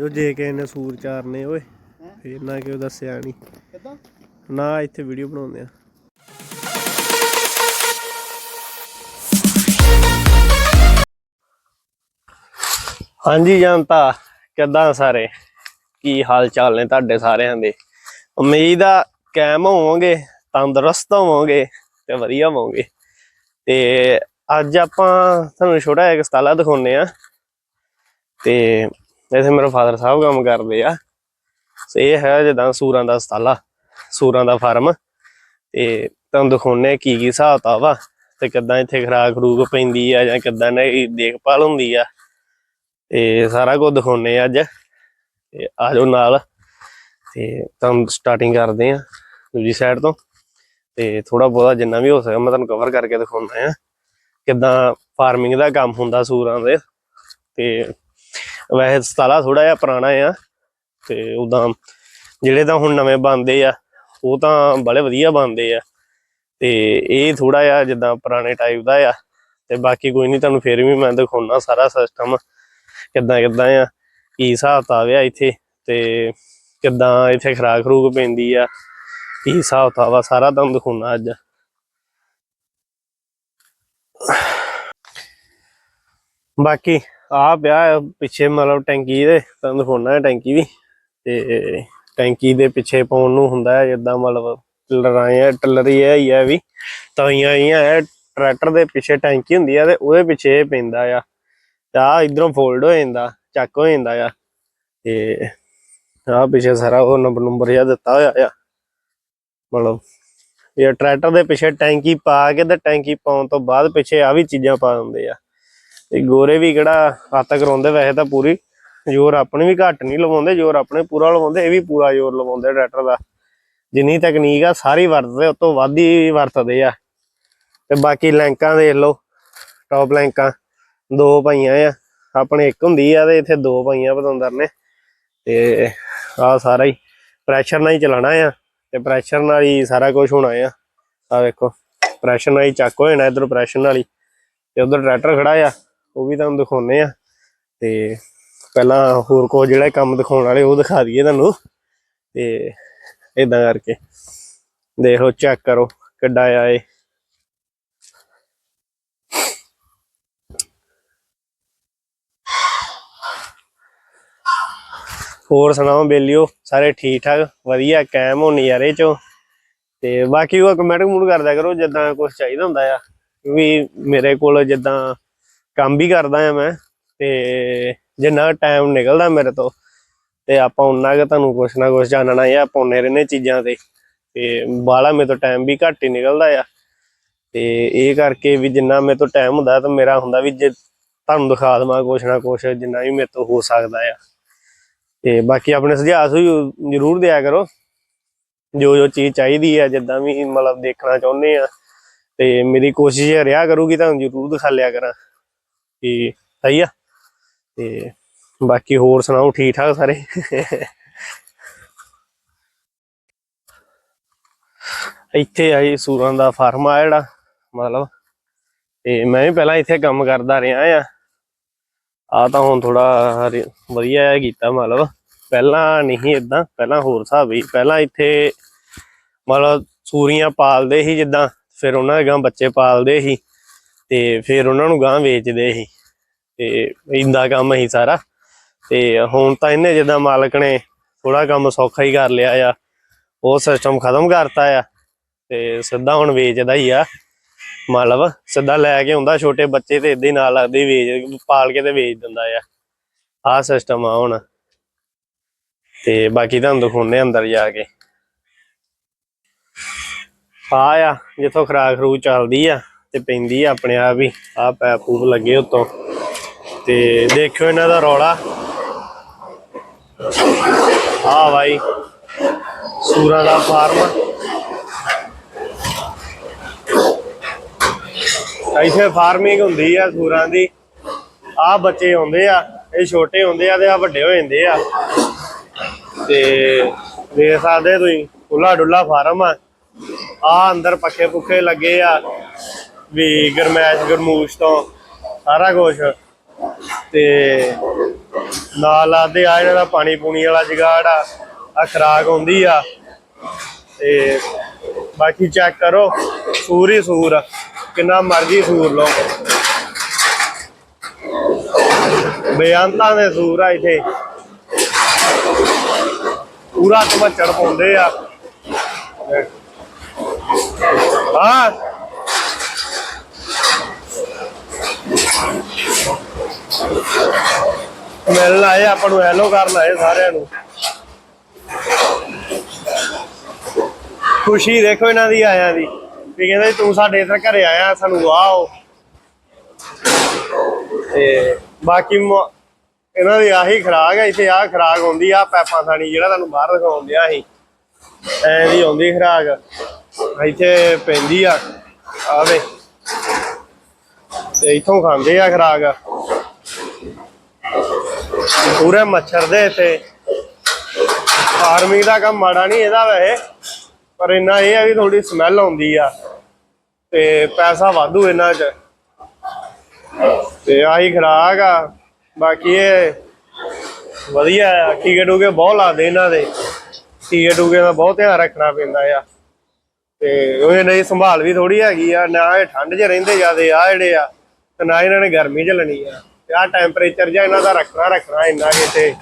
ਜੋ ਜੇ ਕੇ ਨੇ ਸੂਰ ਚਾਰਨੇ ਓਏ ਫੇਰ ਨਾ ਕਿਉਂ ਦੱਸਿਆ ਨਹੀਂ ਕਿੱਦਾਂ? ਨਾ ਇੱਥੇ ਵੀਡੀਓ ਬਣਾਉਂਦੇ ਆ। ਹਾਂਜੀ ਜਨਤਾ ਕਿੱਦਾਂ ਸਾਰੇ? ਕੀ ਹਾਲ ਚਾਲ ਨੇ ਤੁਹਾਡੇ ਸਾਰਿਆਂ ਦੇ? ਉਮੀਦ ਆ ਕਾਇਮ ਹੋਵੋਗੇ ਤੰਦਰੁਸਤ ਹੋਵੋਗੇ ਤੇ ਵਧੀਆ ਹੋਵੋਗੇ। ਤੇ ਅੱਜ ਆਪਾਂ ਤੁਹਾਨੂੰ ਛੋਟਾ ਜਿਹਾ ਇੱਕ ਸਤਾਲਾ ਦਿਖਾਉਨੇ ਆ। ਤੇ ਇੱਥੇ ਮੇਰੇ ਫਾਦਰ ਸਾਹਿਬ ਕੰਮ ਕਰਦੇ ਆ। ਤੇ ਇਹ ਹੈ ਜਿੱਦਾਂ ਸੂਰਾਂ ਦਾ ਸਤਾਲਾ ਸੂਰਾਂ ਦਾ ਫਾਰਮ ਤੇ ਤੁਹਾਨੂੰ ਦਿਖਾਉਨੇ ਆ ਕੀ ਕੀ ਹਿਸਾਬ ਕਿਤਾਬ ਆ ਤੇ ਕਿੱਦਾਂ ਇੱਥੇ ਖਰਾਕ ਖਰੂਕ ਪੈਂਦੀ ਆ ਜਾਂ ਕਿੱਦਾਂ ਨੇ ਦੇਖਭਾਲ ਹੁੰਦੀ ਆ। ਤੇ ਸਾਰਾ ਕੁਝ ਦਿਖਾਉਨੇ ਆ ਅੱਜ। ਤੇ ਆ ਜਾਓ ਨਾਲ। ਤੇ ਤੁਹਾਨੂੰ ਸਟਾਰਟਿੰਗ ਕਰਦੇ ਆ ਦੂਜੀ ਸਾਈਡ ਤੋਂ। ਤੇ ਥੋੜਾ ਬਹੁਤਾ ਜਿੰਨਾ ਵੀ ਹੋ ਸਕੇ ਮੈਂ ਤੁਹਾਨੂੰ ਕਵਰ ਕਰਕੇ ਦਿਖਾਉਣਾ ਆ। ਕਿੱਦਾਂ ਫਾਰਮਿੰਗ ਦਾ ਕੰਮ ਹੁੰਦਾ ਸੂਰਾਂ ਦੇ। ਤੇ ਵੈਸੇ ਸਤਾਲਾ ਥੋੜਾ ਜਿਹਾ ਪੁਰਾਣਾ ਆ ਤੇ ਉਦਾਂ ਜਿਹੜੇ ਤਾਂ ਹੁਣ ਨਵੇਂ ਬਣਦੇ ਆ, ਉਹ ਤਾਂ ਬੜੇ ਵਧੀਆ ਬਣਦੇ ਆ। ਤੇ ਇਹ ਥੋੜਾ ਜਿਹਾ ਜਿੱਦਾਂ ਪੁਰਾਣੇ ਟਾਈਪ ਦਾ ਆ ਤੇ ਬਾਕੀ ਕੋਈ ਨਹੀਂ ਤੁਹਾਨੂੰ ਫੇਰ ਵੀ ਮੈਂ ਦਿਖਾਉਣਾ ਸਾਰਾ ਸਿਸਟਮ ਕਿੱਦਾਂ ਕਿੱਦਾਂ ਆ, ਕੀ ਹਿਸਾਬ ਕਿਤਾਬ ਆ ਇੱਥੇ ਤੇ ਕਿੱਦਾਂ ਇੱਥੇ ਖਰਾਕ ਖਰੂਕ ਪੈਂਦੀ ਆ, ਕੀ ਹਿਸਾਬ ਕਿਤਾਬ ਆ, ਸਾਰਾ ਤੁਹਾਨੂੰ ਦਿਖਾਉਣਾ ਅੱਜ। ਬਾਕੀ ਆ ਪਿਆ ਪਿੱਛੇ ਮਤਲਬ ਟੈਂਕੀ ਦੇ ਤੁਹਾਨੂੰ ਦਿਖਾਉਣਾ ਹੈ ਟੈਂਕੀ ਵੀ ਤੇ ਟੈਂਕੀ ਦੇ ਪਿੱਛੇ ਪਾਉਣ ਨੂੰ ਹੁੰਦਾ ਹੈ ਜਿੱਦਾਂ ਮਤਲਬ ਟਲਰਾਏ ਟਲਰੀ ਹੈ ਹੀ ਹੈ ਵੀ, ਤਾਈਆਂ ਹੀ ਹੈ ਟਰੈਕਟਰ ਦੇ ਪਿੱਛੇ ਟੈਂਕੀ ਹੁੰਦੀ ਆ ਤੇ ਉਹਦੇ ਪਿੱਛੇ ਇਹ ਪੈਂਦਾ ਆ ਤੇ ਆ ਇਧਰੋਂ ਫੋਲਡ ਹੋ ਜਾਂਦਾ, ਚੱਕ ਹੋ ਜਾਂਦਾ ਆ ਤੇ ਆ ਪਿੱਛੇ ਸਾਰਾ ਉਹ ਨੰਬਰ ਨੰਬਰ ਜਿਹਾ ਦਿੱਤਾ ਹੋਇਆ ਆ। ਮਤਲਬ ਇਹ ਟਰੈਕਟਰ ਦੇ ਪਿੱਛੇ ਟੈਂਕੀ ਪਾ ਕੇ ਤੇ ਟੈਂਕੀ ਪਾਉਣ ਤੋਂ ਬਾਅਦ ਪਿੱਛੇ ਆ ਵੀ ਚੀਜ਼ਾਂ ਪਾ ਦਿੰਦੇ ਆ। ਤੇ ਗੋਰੇ ਵੀ ਕਿਹੜਾ ਹੱਥ ਕਰਾਉਂਦੇ ਵੈਸੇ ਤਾਂ ਪੂਰੀ। ਜ਼ੋਰ ਆਪਣੇ ਵੀ ਘੱਟ ਨਹੀਂ ਲਵਾਉਂਦੇ, ਜ਼ੋਰ ਆਪਣੇ ਪੂਰਾ ਲਵਾਉਂਦੇ, ਇਹ ਵੀ ਪੂਰਾ ਜ਼ੋਰ ਲਵਾਉਂਦੇ ਟਰੈਕਟਰ ਦਾ। ਜਿੰਨੀ ਤਕਨੀਕ ਆ, ਸਾਰੀ ਵਰਤਦੇ ਉਸ ਤੋਂ ਵੱਧ ਹੀ ਵਰਤਦੇ ਆ। ਤੇ ਬਾਕੀ ਲੈਂਕਾਂ ਦੇਖ ਲਓ ਟੌਪ ਲੈਂਕਾਂ। ਦੋ ਪਾਈਆਂ ਆ, ਆਪਣੇ ਇੱਕ ਹੁੰਦੀ ਆ ਤੇ ਇੱਥੇ ਦੋ ਪਾਈਆਂ ਪਤੰਦਰ ਨੇ। ਤੇ ਆ ਸਾਰਾ ਹੀ ਪ੍ਰੈਸ਼ਰ ਨਾਲ ਹੀ ਚਲਾਣਾ ਆ, ਤੇ ਪ੍ਰੈਸ਼ਰ ਨਾਲ ਹੀ ਸਾਰਾ ਕੁਝ ਹੋਣਾ ਆ। ਆ ਵੇਖੋ ਪ੍ਰੈਸ਼ਰ ਨਾਲ ਹੀ ਚੱਕ ਹੋ ਜਾਣਾ ਇਧਰ ਪ੍ਰੈਸ਼ਰ ਨਾਲ ਹੀ। ਤੇ ਉਧਰ ਟਰੈਕਟਰ ਖੜਾ ਆ। ਉਹ ਵੀ ਤੁਹਾਨੂੰ ਦਿਖਾਉਨੇ ਆ ਤੇ ਪਹਿਲਾਂ ਹੋਰ ਕੋ ਜਿਹੜਾ ਕੰਮ ਦਿਖਾਉਣ ਵਾਲੇ, ਉਹ ਦਿਖਾ ਦਈਏ ਤੁਹਾਨੂੰ। ਤੇ ਇਦਾਂ ਕਰਕੇ। ਦੇਖੋ ਚੈੱਕ ਕਰੋ ਕਿੱਡਾ ਆ ਹੋਰ ਸੁਣਾਓ ਬੇਲੀਓ? ਸਾਰੇ ਠੀਕ ਠਾਕ ਵਧੀਆ, ਕਾਇਮ ਹੋ ਨਜ਼ਾਰੇ ਚੋਂ। ਤੇ ਬਾਕੀ ਉਹ ਕਮੈਂਟ ਕਮੂਟ ਕਰਦਾ ਕਰੋ, ਜਿੱਦਾਂ ਕੁਝ ਚਾਹੀਦਾ ਹੁੰਦਾ ਆ। ਵੀ ਮੇਰੇ ਕੋਲ ਜਿੱਦਾਂ ਕੰਮ ਵੀ ਕਰਦਾ ਆ ਮੈਂ, ਤੇ ਜਿੰਨਾ ਟਾਈਮ ਨਿਕਲਦਾ ਮੇਰੇ ਤੋਂ, ਤੇ ਆਪਾਂ ਉਹਨਾਂ ਕੁ ਤੁਹਾਨੂੰ ਕੁਛ ਨਾ ਕੁਛ ਜਾਣਨਾ ਆ ਪਾਉਨੇ ਰਹਿੰਦੇ ਚੀਜ਼ਾਂ ਤੇ ਤੇ ਬਾਲਾ ਮੇਰੇ ਤੋਂ ਟਾਈਮ ਵੀ ਘੱਟ ਹੀ ਨਿਕਲਦਾ ਆ। ਤੇ ਇਹ ਕਰਕੇ ਵੀ ਜਿੰਨਾ ਮੇਰੇ ਤੋਂ ਟਾਈਮ ਹੁੰਦਾ ਤਾਂ ਮੇਰਾ ਹੁੰਦਾ ਵੀ ਜੇ ਤੁਹਾਨੂੰ ਦਿਖਾ ਦਵਾਂ ਕੁਛ ਨਾ ਕੁਛ, ਜਿੰਨਾ ਵੀ ਮੇਰੇ ਤੋਂ ਹੋ ਸਕਦਾ ਆ। ਤੇ ਬਾਕੀ ਆਪਣੇ ਸੁਝਾਅ ਸੁਝਾਅ ਜ਼ਰੂਰ ਦਿਆ ਕਰੋ। ਜੋ ਜੋ ਚੀਜ਼ ਚਾਹੀਦੀ ਹੈ ਜਿੱਦਾਂ ਵੀ ਮਤਲਬ ਦੇਖਣਾ ਚਾਹੁੰਦੇ ਆ, ਤੇ ਮੇਰੀ ਕੋਸ਼ਿਸ਼ ਇਹ ਰਿਹਾ ਕਰੂਗੀ ਤੁਹਾਨੂੰ ਜ਼ਰੂਰ ਦਿਖਾ ਲਿਆ ਕਰਾਂ। ਕਿ ਸਹੀ ਆ ਤੇ ਬਾਕੀ ਹੋਰ ਸੁਣਾਓ ਠੀਕ ਠਾਕ ਸਾਰੇ? ਇੱਥੇ ਆਈ ਸੂਰਾਂ ਦਾ ਫਾਰਮ ਆ ਜਿਹੜਾ, ਮਤਲਬ, ਤੇ ਮੈਂ ਵੀ ਪਹਿਲਾਂ ਇੱਥੇ ਕੰਮ ਕਰਦਾ ਰਿਹਾ ਆ। ਆ ਤਾਂ ਹੁਣ ਥੋੜਾ ਵਧੀਆ ਕੀਤਾ, ਮਤਲਬ, ਪਹਿਲਾਂ ਨਹੀਂ ਇਦਾਂ ਪਹਿਲਾਂ ਹੋਰ ਹਿਸਾਬ ਹੀ ਪਹਿਲਾਂ ਇੱਥੇ, ਮਤਲਬ, ਸੂਰੀਆਂ ਪਾਲਦੇ ਸੀ ਜਿੱਦਾਂ, ਫਿਰ ਉਹਨਾਂ ਦੇ ਗਾਂ ਬੱਚੇ ਪਾਲਦੇ ਸੀ। ਤੇ ਫਿਰ ਉਹਨਾਂ ਨੂੰ ਗਾਂ ਵੇਚਦੇ ਸੀ। ਤੇ ਇੰਦਾ ਕੰਮ ਹੀ ਸਾਰਾ। ਤੇ ਹੁਣ ਤਾਂ ਇਹਨੇ ਜਿੱਦਾਂ ਮਾਲਕ ਨੇ ਥੋੜਾ ਕੰਮ ਸੌਖਾ ਹੀ ਕਰ ਲਿਆ ਆ। ਉਹ ਸਿਸਟਮ ਖਤਮ ਕਰਤਾ ਆ। ਤੇ ਸਿੱਧਾ ਹੁਣ ਵੇਚਦਾ ਹੀ ਆ। ਮਤਲਬ ਸਿੱਧਾ ਲੈ ਕੇ ਹੁੰਦਾ ਛੋਟੇ ਬੱਚੇ ਤੇ ਇਦਾਂ ਹੀ ਨਾਲ ਲੱਗਦੇ ਵੇਚ, ਪਾਲ ਕੇ ਤੇ ਵੇਚ ਦਿੰਦਾ ਆ। ਆਹ ਸਿਸਟਮ ਆ ਹੁਣ। ਤੇ ਬਾਕੀ ਤੁਹਾਨੂੰ ਦਿਖਾਉਣੇ ਅੰਦਰ ਜਾ ਕੇ। ਆ ਆ, ਜਿੱਥੋਂ ਖਰਾਕ ਖਰੂ ਚੱਲਦੀ ਆ। ਤੇ ਪੈਂਦੀ ਆ ਆਪਣੇ ਆਪ ਹੀ। ਆ ਪੈਪ ਪੂਪ ਲੱਗੇ ਉਤੋਂ। ਤੇ ਦੇਖਿਓ ਇਹਨਾਂ ਦਾ ਰੌਲਾ। ਆ ਭਾਈ ਸੂਰਾਂ ਦਾ ਫਾਰਮ। ਇੱਥੇ ਫਾਰਮਿੰਗ ਹੁੰਦੀ ਆ ਸੂਰਾਂ ਦੀ। ਆ ਬੱਚੇ ਆਉਂਦੇ ਆ, ਇਹ ਛੋਟੇ ਹੁੰਦੇ ਆ ਤੇ ਆ ਵੱਡੇ ਹੋ ਜਾਂਦੇ ਆ। ਤੇ ਦੇਖ ਸਕਦੇ ਤੁਸੀਂ ਖੁੱਲਾ ਡੁੱਲਾ ਫਾਰਮ ਆ। ਆ ਅੰਦਰ ਪੱਖੇ ਪੁੱਖੇ ਲੱਗੇ ਆ। ਵੀ ਗਰਮੈਸ਼, ਗਰਮੂਸ਼ ਤੋਂ ਸਾਰਾ ਕੁਝ ਤੇ ਨਾਲ ਲਾਦੇ ਆ ਇਹਨਾਂ ਦਾ ਪਾਣੀ ਪੂਣੀ ਵਾਲਾ ਜਗਾੜ ਆ ਆ ਖਰਾਕ ਹੁੰਦੀ ਆ ਤੇ ਬਾਕੀ ਚੈੱਕ ਕਰੋ, ਸੂਰ ਹੀ ਸੂਰ ਆ, ਕਿੰਨਾ ਮਰਜ਼ੀ ਸੂਰ ਲਓ। ਬੇਅੰਤਾਂ ਦੇ ਸੂਰ ਆ ਇੱਥੇ। ਪੂਰਾ ਧਮਚੜ ਪਾਉਂਦੇ ਆ। ਹਾਂ। ਮਿਲਣ ਆਏ, ਆਪਾਂ ਨੂੰ ਹੈਲੋ ਕਰਨ ਆਏ ਸਾਰਿਆਂ ਨੂੰ। ਖੁਸ਼ੀ ਦੇਖੋ ਇਹਨਾਂ ਦੀ, ਆਇਆਂ ਦੀ। ਵੀ ਕਹਿੰਦੇ ਤੂੰ ਸਾਡੇ ਇੱਧਰ ਘਰੇ ਆਇਆ, ਸਾਨੂੰ ਵਾਓ ਤੇ ਬਾਕੀ ਇਹਨਾਂ ਦੀ ਆਹੀ ਖਰਾਕ ਹੈ ਇੱਥੇ ਆਹ ਖਰਾਕ ਹੁੰਦੀ ਆ ਪੈਪਾਂ ਥਾਣੀ ਜਿਹੜਾ ਤੁਹਾਨੂੰ ਬਾਹਰ ਦਿਖਾਉਣ ਦਿਆ ਸੀ। ਐ ਦੀ ਆਉਂਦੀ ਖਰਾਕ। ਇੱਥੇ ਪੈਂਦੀ ਆ ਆਵੇ ਤੇ ਇਥੋਂ ਖਾਂਦੇ ਆ ਖਰਾਕ। ਪੂਰੇ ਮੱਛਰ ਦੇ ਇੱਥੇ ਆਰਮੀ ਦਾ ਕੰਮ ਮਾੜਾ ਨਹੀਂ ਇਹਦਾ ਵੈਸੇ, ਪਰ ਇੰਨਾ ਇਹ ਆ ਵੀ ਥੋੜੀ ਸਮੈਲ ਆਉਂਦੀ ਆ ਤੇ ਪੈਸਾ ਵਾਧੂ ਇਹਨਾਂ 'ਚ। ਤੇ ਆਹੀ ਖਰਾਕ ਆ, ਬਾਕੀ ਇਹ ਵਧੀਆ ਆ, ਟੀਕੇ ਟੂਕੇ ਬਹੁਤ ਲਾਦੇ ਇਹਨਾਂ ਦੇ। ਟੀਕੇ ਟੂਕੇ ਦਾ ਬਹੁਤ ਧਿਆਨ ਰੱਖਣਾ ਪੈਂਦਾ ਆ। ਤੇ ਉਹ ਨਹੀਂ ਸੰਭਾਲ ਵੀ ਥੋੜੀ ਹੈਗੀ ਆ, ਨਾ ਇਹ ਠੰਡ 'ਚ ਰਹਿੰਦੇ ਜਿਆਦੇ ਆ ਜਿਹੜੇ ਆ, ਤੇ ਨਾ ਇਹਨਾਂ ਨੇ ਗਰਮੀ 'ਚ ਲੈਣੀ ਆ। ਤੇ ਆ ਟੈਂਪਰੇਚਰ ਜਿਹਾ ਇਹਨਾਂ ਦਾ ਰੱਖਣਾ ਰੱਖਣਾ ਇੰਨਾ ਕਿ ਇੱਥੇ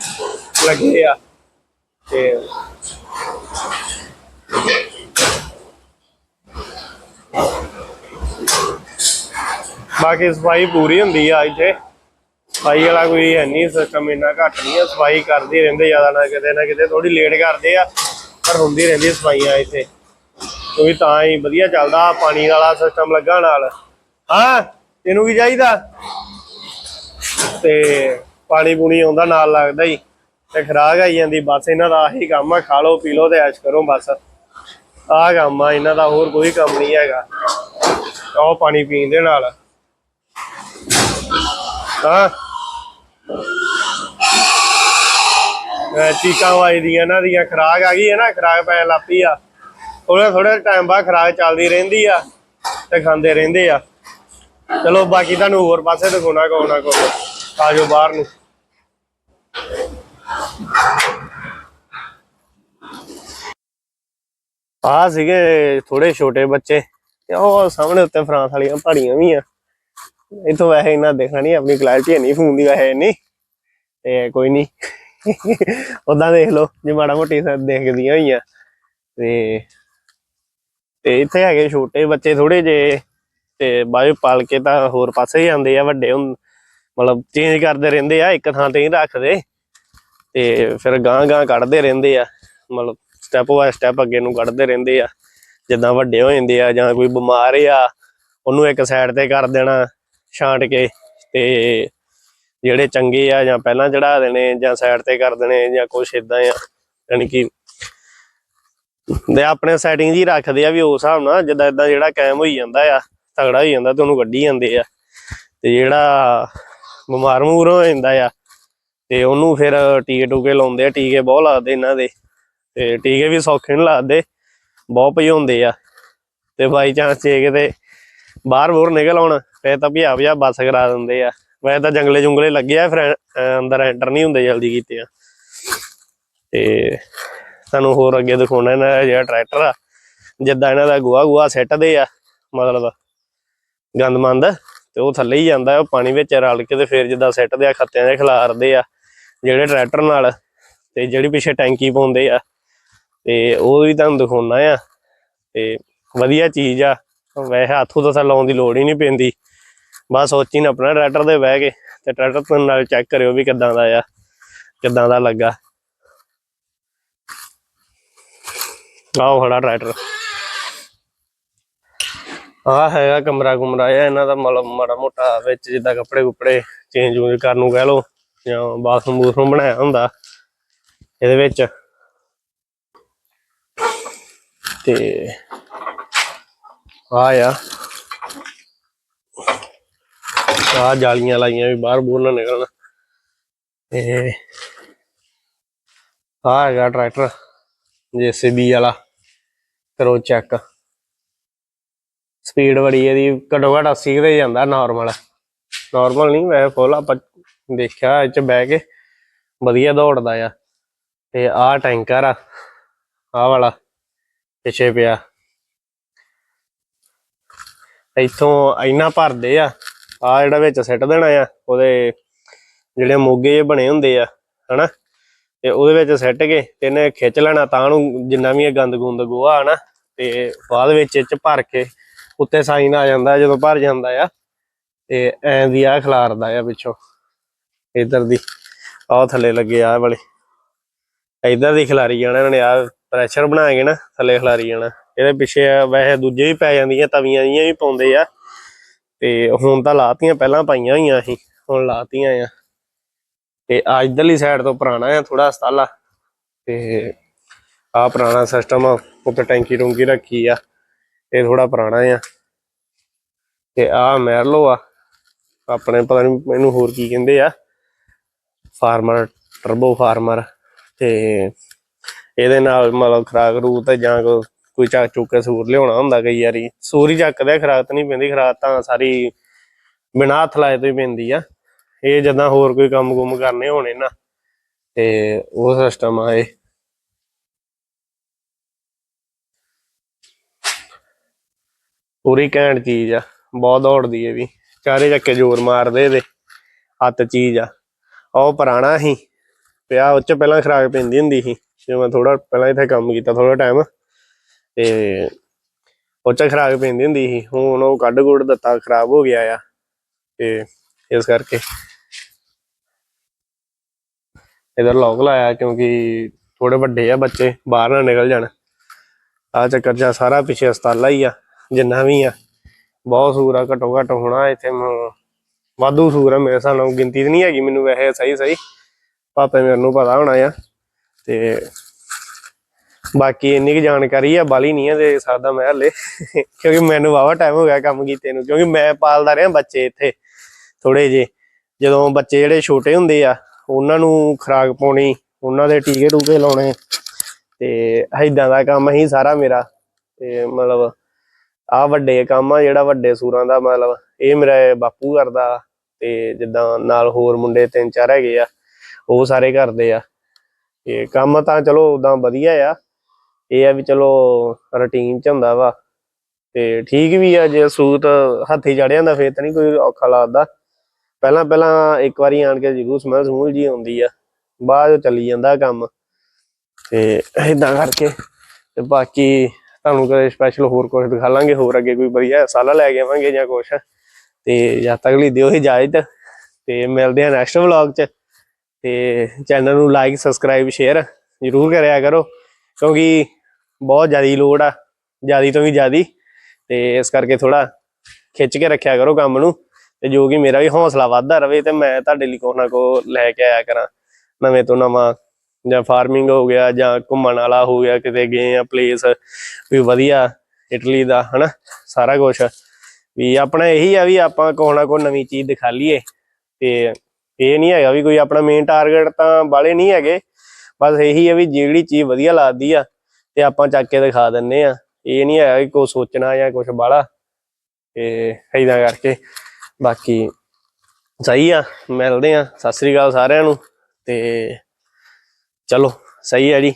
ਲੱਗੇ ਆ। ਤੇ ਬਾਕੀ ਸਫ਼ਾਈ ਪੂਰੀ ਹੁੰਦੀ ਆ ਇੱਥੇ। ਸਫ਼ਾਈ ਵਾਲਾ ਕੋਈ ਹੈ ਨਹੀਂ ਸਿਸਟਮ ਇੰਨਾ ਘੱਟ ਨਹੀਂ ਆ। ਸਫ਼ਾਈ ਕਰਦੇ ਰਹਿੰਦੇ ਜ਼ਿਆਦਾ ਨਾ ਕਿਤੇ ਨਾ ਕਿਤੇ ਥੋੜੀ ਲੇਟ ਕਰਦੇ ਆ, ਪਰ ਹੁੰਦੀ ਰਹਿੰਦੀ ਸਫਾਈਆਂ ਇੱਥੇ। ਕਿਉਂਕਿ ਤਾਂ ਹੀ ਵਧੀਆ ਚੱਲਦਾ ਪਾਣੀ ਵਾਲਾ ਸਿਸਟਮ ਲੱਗਾ ਨਾਲ। ਹਾਂ, ਤੈਨੂੰ ਕੀ ਚਾਹੀਦਾ? ਤੇ ਪਾਣੀ ਪੂਣੀ ਆਉਂਦਾ, ਨਾਲ ਲੱਗਦਾ ਹੀ। ਤੇ ਖਰਾਕ ਆਈ ਜਾਂਦੀ, ਬਸ ਇਹਨਾਂ ਦਾ ਆਹੀ ਕੰਮ ਆ, ਖਾ ਲਓ, ਪੀ ਲਓ ਤੇ ਐਸ਼ ਕਰੋ ਬਸ। ਆਹ ਕੰਮ ਆ, ਇਹਨਾਂ ਦਾ ਹੋਰ ਕੋਈ ਕੰਮ ਨਹੀਂ ਹੈਗਾ। ਆਹ ਪਾਣੀ ਪੀਣ ਦੇ ਨਾਲ। ਹਾਂ। ਚੀਕਾਂ ਵਾਜਦੀਆਂ ਇਹਨਾਂ ਦੀਆਂ, ਖਰਾਕ ਆ ਗਈ ਹੈ ਨਾ, ਖਰਾਕ ਪੈਣ ਲੱਪੀ ਆ। ਥੋੜਾ ਥੋੜਾ ਟਾਈਮ ਬਾਅਦ ਖਰਾਕ ਚੱਲਦੀ ਰਹਿੰਦੀ ਆ ਤੇ ਖਾਂਦੇ ਰਹਿੰਦੇ ਆ। ਚਲੋ ਬਾਕੀ ਤੁਹਾਨੂੰ ਹੋਰ ਪਾਸੇ ਦਿਖਾਉਣਾ ਕੋ ਕੋ ਆ। ਬਾਹਰ ਨੂੰ। ਆ ਸੀਗੇ ਥੋੜੇ ਛੋਟੇ ਬੱਚੇ ਤੇ ਉਹ ਸਾਹਮਣੇ ਉੱਤੇ ਫਰਾਂਸ ਵਾਲੀਆਂ ਪਹਾੜੀਆਂ ਵੀ ਆ। ਇਥੋਂ ਵੈਸੇ ਇੰਨਾ ਦੇਖਣਾ ਨਹੀਂ, ਆਪਣੀ ਕਲੈਰਿਟੀ ਨਹੀਂ ਫੋਨ ਦੀ ਵੈਸੇ ਨਹੀਂ ਤੇ ਕੋਈ ਨਹੀਂ। ਉਦਾਂ ਦੇਖ ਲਓ, ਜੇ ਮਾੜਾ ਮੋਟੀ ਸਾ ਦੇਖਦੀਆਂ ਹੋਈਆਂ। ਤੇ ਤੇ ਇੱਥੇ ਹੈਗੇ ਛੋਟੇ ਬੱਚੇ ਥੋੜੇ ਜੇ ਤੇ ਬਾਅਦ ਵਿੱਚ ਪਾਲ ਕੇ ਤਾਂ ਹੋਰ ਪਾਸੇ ਜਾਂਦੇ ਆ, ਵੱਡੇ ਹੁਣ ਮਤਲਬ ਚੇਂਜ ਕਰਦੇ ਰਹਿੰਦੇ ਆ, ਇੱਕ ਥਾਂ ਤੇ ਹੀ ਰੱਖਦੇ। ਤੇ ਫਿਰ ਗਾਂ ਗਾਂ ਕੱਢਦੇ ਰਹਿੰਦੇ ਆ, ਮਤਲਬ ਸਟੈਪ ਬਾਏ ਸਟੈਪ ਅੱਗੇ ਨੂੰ ਕੱਢਦੇ ਰਹਿੰਦੇ ਆ। ਜਿੱਦਾਂ ਵੱਡੇ ਹੋ ਜਾਂਦੇ ਆ ਜਾਂ ਕੋਈ ਬਿਮਾਰ ਆ, ਉਹਨੂੰ ਇੱਕ ਸਾਈਡ ਤੇ ਕਰ ਦੇਣਾ, ਛਾਂਟ ਕੇ ਤੇ ਜਿਹੜੇ ਚੰਗੇ ਆ ਜਾਂ ਪਹਿਲਾਂ ਚੜਾ ਦੇਣੇ ਜਾਂ ਸਾਈਡ ਤੇ ਕਰ ਦੇਣੇ ਜਾਂ ਕੁਛ ਇਦਾਂ ਆ, ਯਾਨੀ ਕਿ ਦੇ ਆਪਣੇ ਸੈਟਿੰਗ ਜੀ ਰੱਖਦੇ ਆ ਵੀ ਉਸ ਹਿਸਾਬ ਨਾਲ ਜਿੱਦਾਂ ਇਦਾਂ ਜਿਹੜਾ ਕਾਇਮ ਹੋਈ ਜਾਂਦਾ ਆ। ਤਗੜਾ ਹੋਈ ਜਾਂਦਾ ਤੇ ਉਹਨੂੰ ਕੱਢੀ ਜਾਂਦੇ ਆ। ਤੇ ਜਿਹੜਾ ਬਿਮਾਰ ਮੂਰ ਹੋ ਜਾਂਦਾ ਆ, ਤੇ ਉਹਨੂੰ ਫਿਰ ਟੀਕੇ ਟੂਕੇ ਲਾਉਂਦੇ ਆ, ਟੀਕੇ ਬਹੁਤ ਲੱਗਦੇ ਇਹਨਾਂ ਦੇ। ਤੇ ਟੀਕੇ ਵੀ ਸੌਖੇ ਨਹੀਂ ਲਾਦੇ, ਬਹੁਤ ਭਜਾਉਂਦੇ ਆ। ਤੇ ਬਾਈ ਚਾਂਸ ਜੇ ਕਿਤੇ ਬਾਹਰ ਬੋਰ ਨਿਕਲ ਆਉਣ, ਫੇਰ ਤਾਂ ਭਜਾ ਭਜਾ ਬੱਸ ਕਰਾ ਦਿੰਦੇ ਆ। ਵੈਸੇ ਤਾਂ ਜੰਗਲੇ ਜੁੰਗਲੇ ਲੱਗੇ ਆ, ਫਿਰ ਅੰਦਰ ਐਂਟਰ ਨਹੀਂ ਹੁੰਦੇ ਜਲਦੀ ਕੀਤੇ ਆ। ਤੇ ਤੁਹਾਨੂੰ ਹੋਰ ਅੱਗੇ ਦਿਖਾਉਣਾ ਇਹਨਾਂ ਦਾ ਜਿਹੜਾ ਟਰੈਕਟਰ ਆ, ਜਿੱਦਾਂ ਇਹਨਾਂ ਦਾ ਗੋਹਾ ਗੋਹਾ ਸਿੱਟਦੇ ਆ, ਮਤਲਬ। ਗੰਦ ਮੰਦ ਤੇ ਉਹ ਥੱਲੇ ਹੀ ਜਾਂਦਾ ਉਹ ਪਾਣੀ ਵਿੱਚ ਰਲ ਕੇ ਤੇ ਫਿਰ ਜਿੱਦਾਂ ਸਿੱਟਦੇ ਆ, ਖੱਤਿਆਂ ਦੇ ਖਿਲਾਰਦੇ ਆ, ਜਿਹੜੇ ਟਰੈਕਟਰ ਨਾਲ, ਤੇ ਜਿਹੜੀ ਪਿੱਛੇ ਟੈਂਕੀ ਪਾਉਂਦੇ ਆ, ਤੇ ਉਹ ਵੀ ਤੁਹਾਨੂੰ ਦਿਖਾਉਣਾ ਆ, ਤੇ ਵਧੀਆ ਚੀਜ਼ ਆ, ਵੈਸੇ ਹੱਥੋਂ ਤਾਂ ਲਾਉਣ ਦੀ ਲੋੜ ਹੀ ਨਹੀਂ ਪੈਂਦੀ, ਬਸ ਸੋਚੀ ਨਾ ਆਪਣਾ ਟਰੈਕਟਰ ਦੇ ਬਹਿ ਕੇ, ਤੇ ਟਰੈਕਟਰ ਨਾਲ ਚੈੱਕ ਕਰਿਓ ਵੀ ਕਿੱਦਾਂ ਦਾ ਆ, ਕਿੱਦਾਂ ਦਾ ਲੱਗਾ। ਆਹ ਖੜਾ ਟਰੈਕਟਰ ਆ ਹੈਗਾ ਕਮਰਾ ਕੁਮਰਾ ਆ ਇਹਨਾਂ ਦਾ ਮਤਲਬ ਮਾੜਾ ਮੋਟਾ ਵਿੱਚ ਜਿੱਦਾਂ ਕੱਪੜੇ ਕੁਪੜੇ ਚੇਂਜ ਚੂੰਜ ਕਰਨ ਨੂੰ ਕਹਿ ਲੋ ਜਾਂ ਬਾਥਰੂਮ ਬੂਥਰੂਮ ਬਣਾਇਆ ਹੁੰਦਾ ਇਹਦੇ ਵਿੱਚ। ਤੇ ਆ ਆ। ਆ ਜਾਲੀਆਂ ਲਾਈਆਂ ਵੀ ਬਾਹਰ ਬੂਰ ਨਾ ਨਿਕਲਣ। ਤੇ ਆ ਹੈਗਾ ਟਰੈਕਟਰ, ਜੇਸੀਬੀ ਵਾਲਾ ਕਰੋ ਚੈੱਕ ਸਪੀਡ ਬੜੀ ਇਹਦੀ ਘੱਟੋ ਘੱਟ 80 ਤੇ ਜਾਂਦਾ ਨਾਰਮਲ ਨਾਰਮਲ ਨਹੀਂ ਵੈਸੇ ਫੁੱਲ ਆਪਾਂ ਦੇਖਿਆ ਇਹ ਚ ਬਹਿ ਕੇ। ਵਧੀਆ ਦੌੜਦਾ ਆ। ਤੇ ਆਹ ਟੈਂਕਰ ਆ, ਆਹ ਵਾਲਾ, ਪਿੱਛੇ ਪਿਆ। ਇੱਥੋਂ ਇੰਨਾ ਭਰਦੇ ਆ ਆ ਜਿਹੜਾ ਵਿੱਚ ਸਿੱਟ ਦੇਣਾ ਆ, ਉਹਦੇ ਜਿਹੜੇ ਮੋਗੇ ਜਿਹੇ ਬਣੇ ਹੁੰਦੇ ਆ, ਹਨਾ? ਤੇ ਉਹਦੇ ਵਿੱਚ ਸਿੱਟ ਕੇ ਤੇ ਇਹਨੇ ਖਿੱਚ ਲੈਣਾ, ਤਾਂ ਨੂੰ ਜਿੰਨਾ ਵੀ ਇਹ ਗੰਦ ਗੁੰਦ ਗੋਹਾ, ਹਨਾ? ਤੇ ਬਾਅਦ ਵਿੱਚ ਇਹ ਚ ਭਰ ਕੇ ਉੱਤੇ ਸਾਈਨ ਆ ਜਾਂਦਾ ਜਦੋਂ ਭਰ ਜਾਂਦਾ ਆ, ਤੇ ਐਂ ਦੀ ਆ ਖਿਲਾਰਦਾ ਆ ਪਿੱਛੋਂ, ਇਧਰ ਦੀ, ਆਹ ਥੱਲੇ ਲੱਗੇ ਆ ਵਾਲੇ, ਇਧਰ ਦੀ ਖਿਲਾਰੀ ਜਾਣਾ ਇਹਨਾਂ ਨੇ ਆ ਪ੍ਰੈਸ਼ਰ ਬਣਾ ਕੇ ਨਾ, ਥੱਲੇ ਖਿਲਾਰੀ ਜਾਣਾ, ਇਹਦੇ ਪਿੱਛੇ ਵੈਸੇ ਦੂਜੇ ਵੀ ਪੈ ਜਾਂਦੀਆਂ, ਤਵੀਆਂ ਜੀਆਂ ਵੀ ਪਾਉਂਦੇ ਆ, ਤੇ ਹੁਣ ਤਾਂ ਲਾਤੀਆਂ, ਪਹਿਲਾਂ ਪਾਈਆਂ ਹੋਈਆਂ ਸੀ, ਹੁਣ ਲਾਤੀਆਂ ਆ, ਤੇ ਆ ਇਧਰਲੀ ਸਾਈਡ ਤੋਂ ਪੁਰਾਣਾ ਆ ਥੋੜਾ ਸਤਾਲਾ ਤੇ ਆ ਪੁਰਾਣਾ ਸਿਸਟਮ ਆ, ਉੱਤੇ ਟੈਂਕੀ ਟੁੰਕੀ ਰੱਖੀ ਆ ਇਹ ਥੋੜਾ ਪੁਰਾਣਾ ਆ ਤੇ ਆ ਮੈਰਲੋ ਆ। ਆਪਣੇ ਪਤਾ ਨਹੀਂ ਇਹਨੂੰ ਹੋਰ ਕੀ ਕਹਿੰਦੇ ਆ। ਫਾਰਮਰ ਟਰਬੋ ਫਾਰਮਰ ਤੇ ਇਹਦੇ ਨਾਲ ਮਤਲਬ ਖਰਾਕ ਰੂ ਤੇ ਜਾਂ ਕੋਈ ਚੱਕ ਚੁੱਕ ਕੇ ਸੂਰ ਲਿਆਉਣਾ ਹੁੰਦਾ ਕਈ ਵਾਰੀ। ਸੂਰ ਹੀ ਚੱਕਦੇ ਆ, ਖਰਾਕ ਨਹੀਂ ਪੈਂਦੀ। ਖਰਾਕ ਤਾਂ ਸਾਰੀ ਬਿਨਾਂ ਹੱਥ ਲਾਏ ਤੋਂ ਹੀ ਪੈਂਦੀ ਆ। ਇਹ ਜਦਾਂ ਹੋਰ ਕੋਈ ਕੰਮ ਕੁਮ ਕਰਨੇ ਹੋਣੇ ਨਾ। ਤੇ ਉਹ ਸਿਸਟਮ ਆ ਇਹ। ਪੂਰੀ ਘੈਂਟ ਚੀਜ਼ ਆ, ਬਹੁਤ ਦੌੜਦੀ ਇਹ ਵੀ। ਚਾਰੇ ਚੱਕੇ ਜ਼ੋਰ ਮਾਰਦੇ ਇਹਦੇ, ਹੱਥ ਚੀਜ਼ ਆ। ਉਹ ਪੁਰਾਣਾ ਸੀ ਪਿਆ ਉੱਚ ਪਹਿਲਾਂ ਖਰਾਕ ਪੈਂਦੀ ਹੁੰਦੀ ਸੀ ਜਦੋਂ ਮੈਂ ਥੋੜਾ ਪਹਿਲਾਂ ਇੱਥੇ ਕੰਮ ਕੀਤਾ ਥੋੜਾ ਟਾਈਮ ਤੇ ਉੱਚ ਖਰਾਕ ਪੈਂਦੀ ਹੁੰਦੀ ਸੀ। ਹੁਣ ਉਹ ਕੱਢ ਗੁੱਡ ਦਿੱਤਾ, ਖਰਾਬ ਹੋ ਗਿਆ ਆ, ਤੇ ਇਸ ਕਰਕੇ ਇਧਰ ਲੌਕ ਲਾਇਆ, ਕਿਉਂਕਿ ਥੋੜੇ ਵੱਡੇ ਆ ਬੱਚੇ, ਬਾਹਰ ਨਾ ਨਿਕਲ ਜਾਣ। ਆ ਚੱਕਰ ਜਾ ਸਾਰਾ ਪਿੱਛੇ ਹਸਤਾਲਾ ਹੀ ਆ। ਜਿੰਨਾ ਵੀ ਆ। ਬਹੁਤ ਸੂਰ ਆ, ਘਟੋ ਘਟ ਹੋਣਾ ਇੱਥੇ ਵਾਧੂ ਸੂਰ ਆ ਮੇਰੇ ਹਿਸਾਬ ਨਾਲ, ਗਿਣਤੀ ਤੇ ਨਹੀਂ ਹੈਗੀ ਮੈਨੂੰ ਵੈਸੇ, ਸਹੀ ਸਹੀ। ਪਾਪੇ ਮੇਰੇ ਨੂੰ ਪਤਾ ਹੋਣਾ ਆ। ਤੇ ਬਾਕੀ ਇੰਨੀ ਕੁ ਜਾਣਕਾਰੀ ਆ ਬਾਲੀ ਨਹੀਂ ਆ ਦੇ ਸਕਦਾ ਮੈਂ ਹਲੇ। ਕਿਉਂਕਿ ਮੈਨੂੰ ਵਾਵਾ ਟਾਈਮ ਹੋ ਗਿਆ ਕੰਮ ਕੀਤੇ ਨੂੰ, ਕਿਉਂਕਿ ਮੈਂ ਪਾਲਦਾ ਰਿਹਾ ਬੱਚੇ ਇੱਥੇ ਥੋੜੇ ਜੇ ਜਦੋਂ ਬੱਚੇ ਜਿਹੜੇ ਛੋਟੇ ਹੁੰਦੇ ਆ, ਉਹਨਾਂ ਨੂੰ ਖੁਰਾਕ ਪਾਉਣੀ, ਉਹਨਾਂ ਦੇ ਟੀਕੇ ਟੂਕੇ ਲਾਉਣੇ, ਤੇ ਏਦਾਂ ਦਾ ਕੰਮ ਹੀ ਸਾਰਾ ਮੇਰਾ। ਤੇ ਮਤਲਬ ਆ ਵੱਡੇ ਕੰਮ ਆ, ਜਿਹੜਾ ਵੱਡੇ ਸੂਰਾਂ ਦਾ ਮਤਲਬ ਇਹ ਮੇਰਾ ਬਾਪੂ ਕਰਦਾ ਤੇ ਜਿੱਦਾਂ ਨਾਲ ਹੋਰ ਮੁੰਡੇ ਤਿੰਨ ਚਾਰ ਹੈਗੇ ਆ, ਉਹ ਸਾਰੇ ਕਰਦੇ ਆ। ਤੇ ਕੰਮ ਤਾਂ ਚਲੋ ਉਦਾਂ ਵਧੀਆ ਆ, ਇਹ ਆ ਵੀ ਚਲੋ ਰੁਟੀਨ ਚ ਹੁੰਦਾ ਵਾ। ਤੇ ਠੀਕ ਵੀ ਆ, ਜੇ ਸੂਤ ਹੱਥੀ ਚੜ ਜਾਂਦਾ ਫੇਰ ਤਾਂ ਨਹੀਂ ਕੋਈ ਔਖਾ ਲੱਗਦਾ। ਪਹਿਲਾਂ ਪਹਿਲਾਂ ਇੱਕ ਵਾਰੀ ਆਣ ਕੇ ਜ਼ਰੂਰ ਸਮੈਲ ਸਮੂਲ ਜੀ ਆਉਂਦੀ ਆ, ਬਾਅਦ ਚਲੀ ਜਾਂਦਾ ਕੰਮ। ਤੇ ਇਦਾਂ ਕਰਕੇ ਤੇ ਬਾਕੀ ਤੁਹਾਨੂੰ ਕਦੇ ਸਪੈਸ਼ਲ ਹੋਰ ਕੁਝ ਦਿਖਾ ਲਾਂਗੇ, ਹੋਰ ਅੱਗੇ ਕੋਈ ਵਧੀਆ ਸਾਲਾ ਲੈ ਕੇ ਆਵਾਂਗੇ ਜਾਂ ਕੁਛ। ਤੇ ਜਦ ਤੱਕ ਲਈ ਦਿਓ ਇਜਾਜ਼ਤ। ਤੇ ਮਿਲਦੇ ਹਾਂ ਨੈਕਸਟ ਵਲੌਗ 'ਚ। ਤੇ ਚੈਨਲ ਨੂੰ ਲਾਈਕ ਸਬਸਕ੍ਰਾਈਬ ਸ਼ੇਅਰ ਜ਼ਰੂਰ ਕਰਿਆ ਕਰੋ, ਕਿਉਂਕਿ ਬਹੁਤ ਜ਼ਿਆਦੀ ਲੋੜ ਆ, ਜ਼ਿਆਦੀ ਤੋਂ ਵੀ ਜ਼ਿਆਦੀ। ਤੇ ਇਸ ਕਰਕੇ ਥੋੜਾ ਖਿੱਚ ਕੇ ਰੱਖਿਆ ਕਰੋ ਕੰਮ ਨੂੰ। ਤੇ ਜੋ ਕਿ ਮੇਰਾ ਵੀ ਹੌਸਲਾ ਵੱਧਦਾ ਰਵੇ ਤੇ ਮੈਂ ਤੁਹਾਡੇ ਲਈ ਕੁਛ ਨਾ ਕੋ ਲੈ ਕੇ ਆਇਆ ਕਰਾਂ। ਨਵੇਂ ਤੋਂ ਨਵਾਂ ਜਾਂ ਫਾਰਮਿੰਗ ਹੋ ਗਿਆ ਜਾਂ ਘੁੰਮਣ ਵਾਲਾ ਹੋ ਗਿਆ, ਕਿਤੇ ਗਏ ਆ ਪਲੇਸ ਵੀ ਵਧੀਆ ਇਟਲੀ ਦਾ, ਹਨਾ, ਸਾਰਾ ਕੁਝ ਵੀ ਆਪਣਾ ਇਹੀ ਆ ਵੀ ਆਪਾਂ ਕੋਈ ਨਾ ਕੋਈ ਨਵੀਂ ਚੀਜ਼ ਦਿਖਾ ਲਈਏ। ਤੇ ਇਹ ਨਹੀਂ ਹੈਗਾ ਵੀ ਕੋਈ ਆਪਣਾ ਮੇਨ ਟਾਰਗੇਟ ਤਾਂ ਬਾਲੇ ਨਹੀਂ ਹੈਗੇ। ਬਸ ਇਹੀ ਹੈ ਵੀ ਜਿਹੜੀ ਚੀਜ਼ ਵਧੀਆ ਲੱਗਦੀ ਆ, ਤੇ ਆਪਾਂ ਚੱਕ ਕੇ ਦਿਖਾ ਦਿੰਨੇ ਆ। ਇਹ ਨਹੀਂ ਹੈਗਾ ਕਿ ਕੋਈ ਸੋਚਣਾ ਜਾਂ ਕੁਝ ਬਾਲਾ ਤੇ ਏਦਾਂ ਕਰਕੇ ਬਾਕੀ ਸਹੀ ਆ, ਮਿਲਦੇ ਆ। ਸਤਿ ਸ੍ਰੀ ਅਕਾਲ ਸਾਰਿਆਂ ਨੂੰ। ਤੇ ਚਲੋ ਸਹੀ ਹੈ ਜੀ